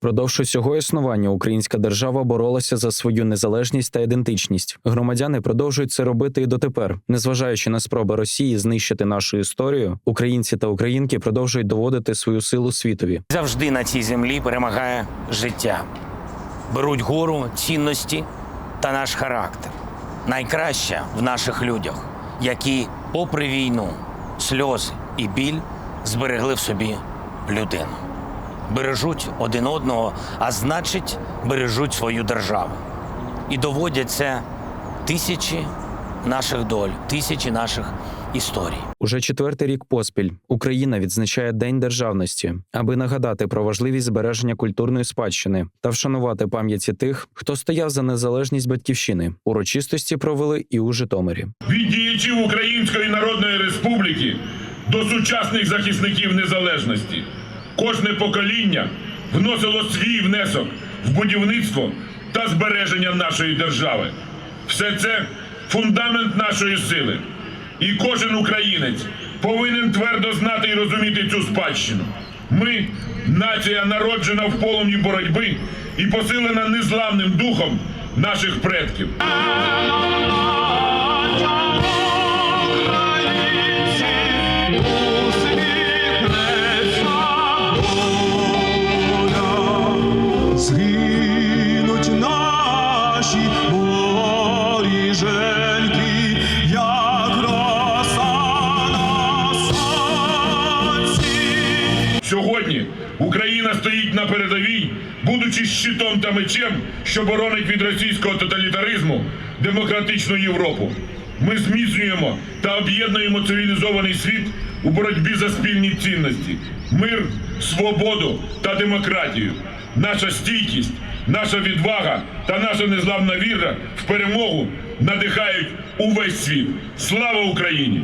Продовж усього існування українська держава боролася за свою незалежність та ідентичність. Громадяни продовжують це робити і дотепер, незважаючи на спроби Росії знищити нашу історію. Українці та українки продовжують доводити свою силу світові. Завжди на цій землі перемагає життя. Беруть гору цінності та наш характер. Найкраще в наших людях, які, попри війну, сльози і біль, зберегли в собі людину. Бережуть один одного, а значить, бережуть свою державу. І доводять це тисячі наших доль, тисячі наших історій. Уже четвертий рік поспіль Україна відзначає День державності, аби нагадати про важливість збереження культурної спадщини та вшанувати пам'яті тих, хто стояв за незалежність батьківщини. Урочистості провели і у Житомирі. від діячів Української Народної Республіки до сучасних захисників незалежності. Кожне покоління вносило свій внесок в будівництво та збереження нашої держави. Все це фундамент нашої сили. І кожен українець повинен твердо знати і розуміти цю спадщину. Ми нація народжена в полум'ї боротьби і посилена незламним духом наших предків. Наші воріженьки, як роса на сонці. Україна стоїть на передовій, будучи щитом та мечем, що боронить від російського тоталітаризму демократичну Європу. Ми зміцнюємо та об'єднуємо цивілізований світ у боротьбі за спільні цінності, мир, свободу та демократію. Наша стійкість, наша відвага та наша незламна віра в перемогу надихають увесь світ. Слава Україні!